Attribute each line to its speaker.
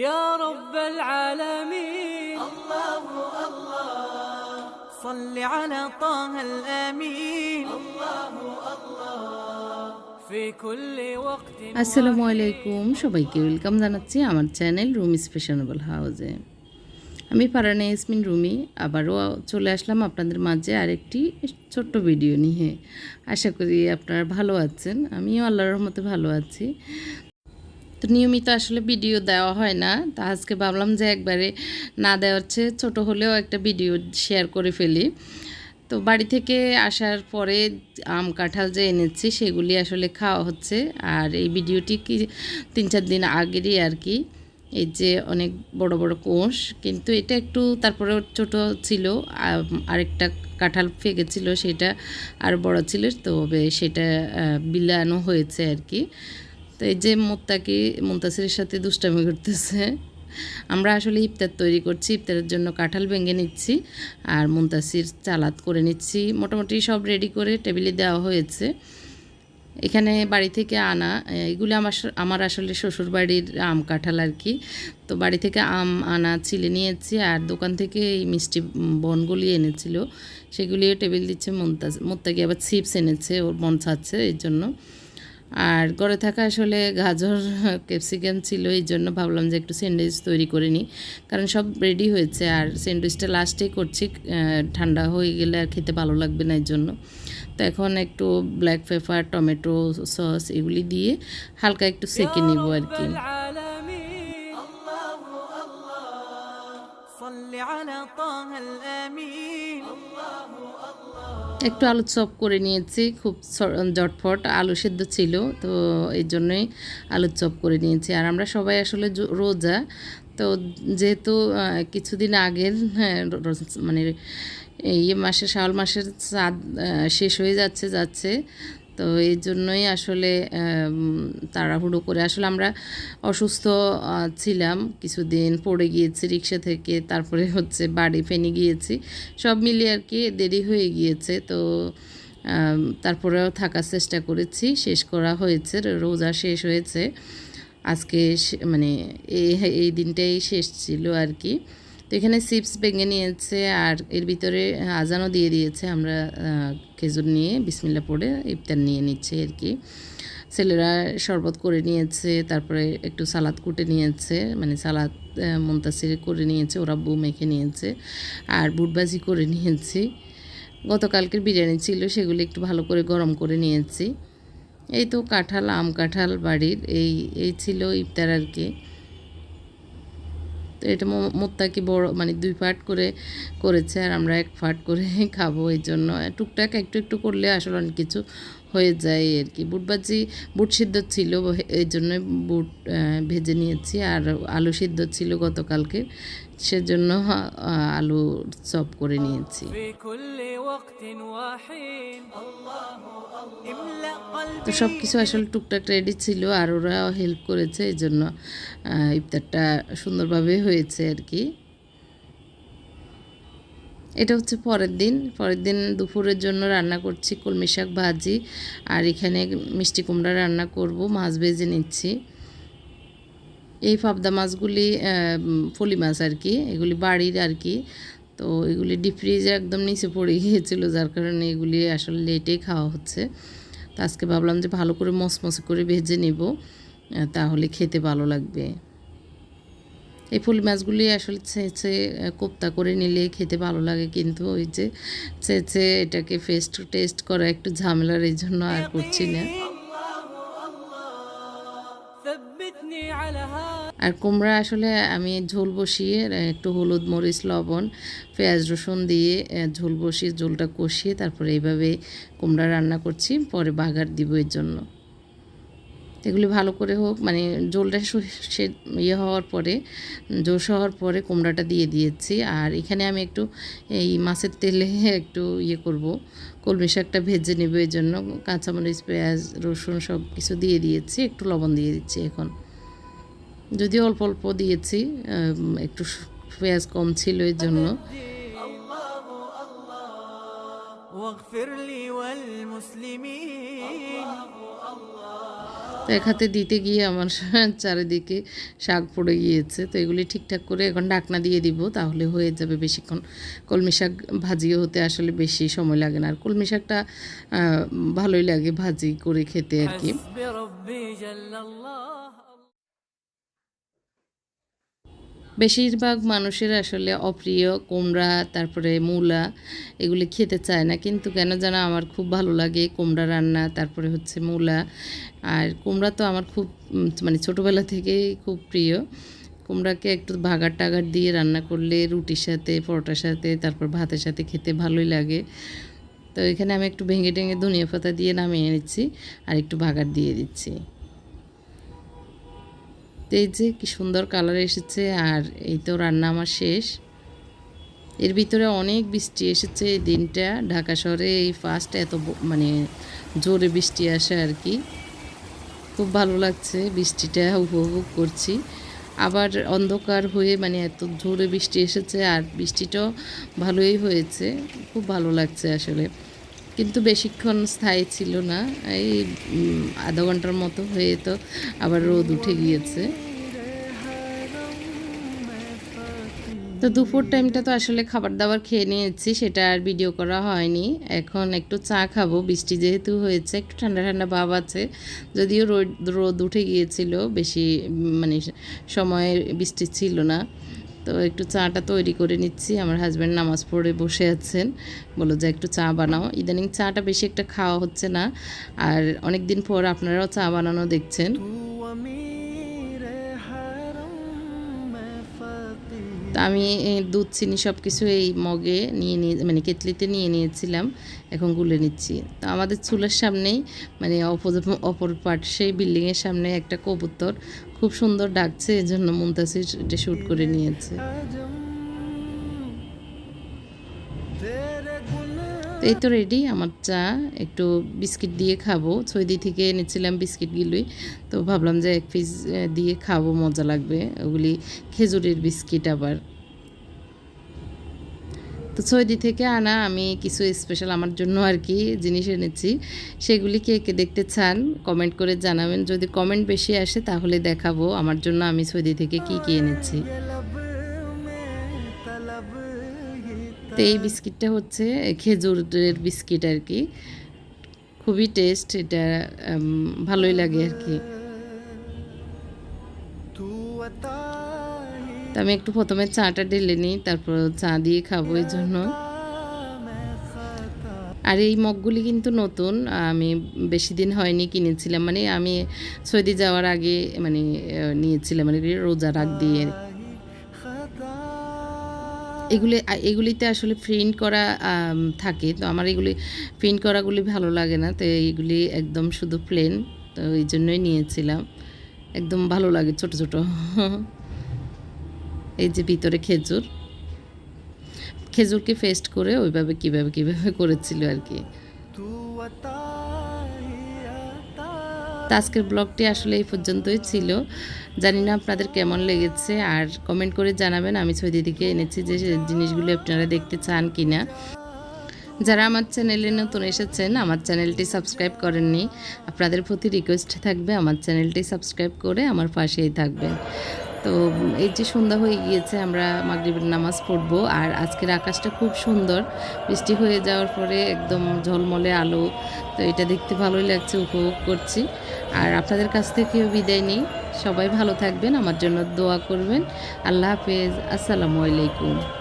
Speaker 1: يا رب العالمين الله الله صل على طه الأمين الله الله في كل وقت
Speaker 2: আসসালামু আলাইকুম সবাইকে ওয়েলকাম জানাচ্ছি আমার চ্যানেল রুমি স্পেশনেবল হাউসে আমি পারানে ইসমিন রুমি আবারও চলে আসলাম আপনাদের মাঝে আরেকটি ছোট্ট ভিডিও নিয়ে আশা করি আপনারা ভালো আছেন আমিও আল্লাহর রহমতে ভালো আছি তো নিয়মিত আসলে ভিডিও দেওয়া হয় না। তা আজকে ভাবলাম যে একবারে না দেওয়ার চেয়ে ছোটো হলেও একটা ভিডিও শেয়ার করে ফেলি। তো বাড়ি থেকে আসার পরে আম কাঁঠাল যে এনেছি সেগুলি আসলে খাওয়া হচ্ছে। আর এই ভিডিওটি কি তিন চার দিন আগেরই আর কি। এই যে অনেক বড় বড় কোষ, কিন্তু এটা একটু তারপরে ছোট ছিল। আরেকটা কাঁঠাল ফেকেছিল, সেটা আর বড় ছিল তবে সেটা বিলানো হয়েছে আর কি। তো এই যে মোত্তাকি মুন্তাসিরের সাথে দুষ্টামি করতেছে, আমরা আসলে ইফতার তৈরি করছি, ইফতারের জন্য কাঁঠাল ভেঙে নিচ্ছি আর মুন্তাসির চালাত করে নিচ্ছি, মোটামুটি সব রেডি করে টেবিলে দেওয়া হয়েছে। এখানে বাড়ি থেকে আনা, এগুলো আমার আমার আসলে শ্বশুর বাড়ির আম কাঁঠাল আর কি। তো বাড়ি থেকে আম আনা, ছিলে নিয়েছি আর দোকান থেকে এই মিষ্টি বনগুলি এনেছিল, সেগুলিও টেবিল দিচ্ছে মুত্তাকি আবার চিপস এনেছে, ওর মন ছাড়ছে এর জন্য। আর ঘরে থাকা আসলে গাজর ক্যাপসিকাম ছিল এই জন্য ভাবলাম যে একটু স্যান্ডউইচ তৈরি করে নিই কারণ সব রেডি হয়েছে আর স্যান্ডউইচটা লাস্টেই করছি আহ, ঠান্ডা হয়ে গেলে আর খেতে ভালো লাগবে না এর জন্য তো এখন একটু ব্ল্যাক পেপার টমেটো সস এগুলি দিয়ে হালকা একটু সেকে নিব আর কি
Speaker 1: العالمين الله الله صل على طه الأمين
Speaker 2: একটু আলু চপ করে নিয়েছি খুব জটফট আলু সেদ্ধ ছিল তো এই জন্যই আলু চপ করে নিয়েছি। আর আমরা সবাই আসলে রোজা তো যেহেতু কিছুদিন আগের হ্যাঁ, মানে এই মাসে শাওয়াল মাসের চাঁদ শেষ হয়ে যাচ্ছে যাচ্ছে তো এই জন্যই আসলে তাড়াহুড়ো করে আসলে আমরা অসুস্থ ছিলাম। কিছুদিন পড়ে গিয়েছি রিক্সা থেকে, তারপরে হচ্ছে বাড়ি ফেনে গিয়েছি। সব মিলিয়ে আর কি দেরি হয়ে গিয়েছে। তো তারপরেও থাকার চেষ্টা করেছি, শেষ করা হয়েছে রোজা শেষ হয়েছে। আজকে মানে এই দিনটাই শেষ ছিল আর কি। তো এখানে চিপস ভেঙে নিয়েছে আর এর ভিতরে আজানও দিয়ে দিয়েছে। আমরা খেজুর নিয়ে বিসমিল্লা পড়ে ইফতার নিয়ে নিচ্ছি আর কি। ছেলেরা শরবত করে নিয়েছে, তারপরে একটু সালাদ কুটে নিয়েছে মানে সালাদ মুনতাসির করে নিয়েছে, ওরা বউ মেখে নিয়েছে আর বুটবাজি করে নিয়েছি। গতকালকের বিরিয়ানি ছিল, সেগুলি একটু ভালো করে গরম করে নিয়েছি। এই তো কাঁঠাল, আম কাঁঠাল বাড়ির, এই এই ছিল ইফতার আর কি। তো এটা মোত্তাকি বড় মানে দুই পার্ট করে করেছে আর আমরা এক পার্ট করে খাব এই জন্য। টুকটাক একটু একটু করলে আসলে অনেক কিছু হয়ে যায় আর কি। বুটবাজি বুট সিদ্ধ ছিল, এই জন্য বুট ভেজে নিয়েছি। আর আলু সিদ্ধ ছিল গতকালকে, সেজন্য আলু চপ করে নিয়েছি। তো সব কিছু আসলে টুকটাক রেডি ছিল আর ওরা হেল্প করেছে, এই জন্য ইফতারটা সুন্দরভাবে হয়েছে আর কি। এটা হচ্ছে পরের দিন। পরের দিন দুপুরের জন্য রান্না করছি কলমি শাক ভাজি, আর এখানে মিষ্টি কুমড়া রান্না করব, মাছ ভেজে নিচ্ছি। এই ফাবদা মাছগুলি ফলি মাছ আর কি, এগুলি বাড়ির আর কি। তো এগুলি ডিপ ফ্রিজে একদম নিচে পড়ে গিয়েছিল, যার কারণে এগুলি আসলে লেটেই খাওয়া হচ্ছে। আজকে ভাবলাম যে ভালো করে মসমসে করে ভেজে নেব তাহলে খেতে ভালো লাগবে। এই ফুল মাছগুলি আসলে ছেঁচে কোপ্তা করে নিলে খেতে ভালো লাগে, কিন্তু ওই যে ছেঁচে এটাকে ফেস্ট টেস্ট করা একটু ঝামেলার এই জন্য আর করছি না। আর কুমড়া আসলে আমি ঝোল বসিয়ে একটু হলুদ মরিচ, লবণ, পেঁয়াজ, রসুন দিয়ে ঝোল বসিয়ে, ঝোলটা কষিয়ে তারপরে এইভাবে কুমড়া রান্না করছি। পরে বাগার দিব এর জন্য। এগুলি ভালো করে হোক মানে ঝোলটা সে ইয়ে হওয়ার পরে, জোশ হওয়ার পরে কুমড়াটা দিয়ে দিয়েছি। আর এখানে আমি একটু এই মাছের তেলে একটু ইয়ে করব। কলমি শাকটা ভেজে নেব এর জন্য। কাঁচামরিচ, পেঁয়াজ, রসুন সব কিছু দিয়ে দিয়েছি। একটু লবণ দিয়ে দিচ্ছি এখন। যদি অল্প অল্প দিয়েছি একটু পেঁয়াজ কম ছিল এর জন্য। এক হাতে দিতে গিয়ে আমার চারিদিকে শাক পড়ে গিয়েছে। তো এগুলি ঠিকঠাক করে এখন ডাকনা দিয়ে দিব, তাহলে হয়ে যাবে বেশিক্ষণ। কলমি শাক ভাজিও হতে আসলে বেশি সময় লাগে না। আর কলমি শাকটা ভালোই লাগে ভাজি করে খেতে আর কি। বেশিরভাগ মানুষের আসলে অপ্রিয়, কুমড়া, তারপরে মূলা এগুলি খেতে চায় না। কিন্তু কেন যেন আমার খুব ভালো লাগে কুমড়া রান্না, তারপরে হচ্ছে মূলা। আর কুমড়া তো আমার খুব মানে ছোটোবেলা থেকেই খুব প্রিয়। কুমড়াকে একটু ভাগার টাগার দিয়ে রান্না করলে রুটির সাথে, পরোটার সাথে, তারপর ভাতের সাথে খেতে ভালোই লাগে। তো এখানে আমি একটু ভেঙে টেঙে ধনিয়া পাতা দিয়ে নামিয়ে নিচ্ছি আর একটু ভাগার দিয়ে দিচ্ছি। তো এই যে কি সুন্দর কালার এসেছে আর এই তো রান্না আমার শেষ। এর ভিতরে অনেক বৃষ্টি এসেছে এই দিনটা। ঢাকা শহরে এই ফার্স্ট এত মানে জোরে বৃষ্টি আসে আর কি। খুব ভালো লাগছে বৃষ্টিটা উপভোগ করছি। আবার অন্ধকার হয়ে মানে এত জোরে বৃষ্টি এসেছে আর বৃষ্টিটাও ভালোই হয়েছে। খুব ভালো লাগছে আসলে। কিন্তু বেশিক্ষণ স্থায়ী ছিল না। এই আধা ঘণ্টার মতো হয়ে তো আবার রোদ উঠে গিয়েছে। তো দুপুর টাইমটা তো আসলে খাবার দাবার খেয়ে নিয়েছি, সেটা আর ভিডিও করা হয়নি। এখন একটু চা খাব, বৃষ্টি যেহেতু হয়েছে, একটু ঠান্ডা ঠান্ডা ভাব আছে। যদিও রোদ রোদ উঠে গিয়েছিল, বেশি মানে সময় বৃষ্টি ছিল না। তো একটু চাটা তৈরি করে নিচ্ছি। আমার হাজব্যান্ড নামাজ পড়ে বসে আছেন। বলো যে একটু চা বানাও। ইদানিং চাটা বেশি একটা খাওয়া হচ্ছে না। আর অনেক দিন পর আপনারাও চা বানানো দেখছেন। তা আমি দুধ, চিনি সব কিছু এই মগে নিয়ে নিয়ে মানে কেটলিতে নিয়ে নিয়েছিলাম। এখন গুলে নিচ্ছি। তো আমাদের চুলের সামনেই মানে অপর অপর পার্ট, সেই বিল্ডিংয়ের সামনে একটা কবুতর। খুব সুন্দর ডাকছে, এজন্য মুমতাসির এটা শ্যুট করে নিয়েছে। এই তো রেডি আমার চা, একটু বিস্কিট দিয়ে খাব। ছয়দি থেকে এনেছিলাম বিস্কিটগুলোই, তো ভাবলাম যে এক পিস দিয়ে খাব, মজা লাগবে। ওগুলি খেজুরের বিস্কিট আবার। তো সৌদি থেকে আনা আমি কিছু স্পেশাল আমার জন্য আর কি জিনিস এনেছি। সেগুলি কে কে দেখতে চান কমেন্ট করে জানাবেন। যদি কমেন্ট বেশি আসে তাহলে দেখাবো আমার জন্য আমি সৌদি থেকে কি কি এনেছি। তো এই বিস্কিটটা হচ্ছে খেজুরের বিস্কিট আর কি। খুবই টেস্ট এটা ভালোই লাগে আর কি। তো আমি একটু প্রথমে চাটা ঢেলে নিই, তারপর চা দিয়ে খাব এই জন্য আর এই মগগুলি কিন্তু নতুন, আমি বেশি দিন হয়নি কিনেছিলাম মানে আমি সৌদি যাওয়ার আগে মানে নিয়েছিলাম মানে রোজা রাগ দিয়ে। এগুলি এগুলিতে আসলে প্রিন্ট করা থাকে, তো আমার এগুলি প্রিন্ট করাগুলি ভালো লাগে না, তো এইগুলি একদম শুধু প্লেন তো এই জন্যই নিয়েছিলাম। একদম ভালো লাগে, ছোট, ছোটো। এই যে ভিতরে খেজুর। খেজুরকে ফেস্ট করে ওইভাবে, কীভাবে কীভাবে করেছিল আর কি। আজকের ব্লগটি আসলে এই পর্যন্তই ছিল। জানি না আপনাদের কেমন লেগেছে, আর কমেন্ট করে জানাবেন। আমি ছয়দিদিকে এনেছি যে জিনিসগুলো আপনারা দেখতে চান কি না যারা আমার চ্যানেলে নতুন এসেছেন, আমার চ্যানেলটি সাবস্ক্রাইব করেননি, আপনাদের প্রতি রিকোয়েস্ট থাকবে আমার চ্যানেলটি সাবস্ক্রাইব করে আমার পাশেই থাকবেন। তো এই যে সন্ধ্যা হয়ে গিয়েছে, আমরা মাগরিবের নামাজ পড়ব। আর আজকের আকাশটা খুব সুন্দর। বৃষ্টি হয়ে যাওয়ার পরে একদম ঝলমলে আলো। তো এটা দেখতে ভালোই লাগছে, উপভোগ করছি। আর আপনাদের কাছ থেকেও বিদায় নেই। সবাই ভালো থাকবেন, আমার জন্য দোয়া করবেন। আল্লাহ হাফেজ। আসসালামু আলাইকুম।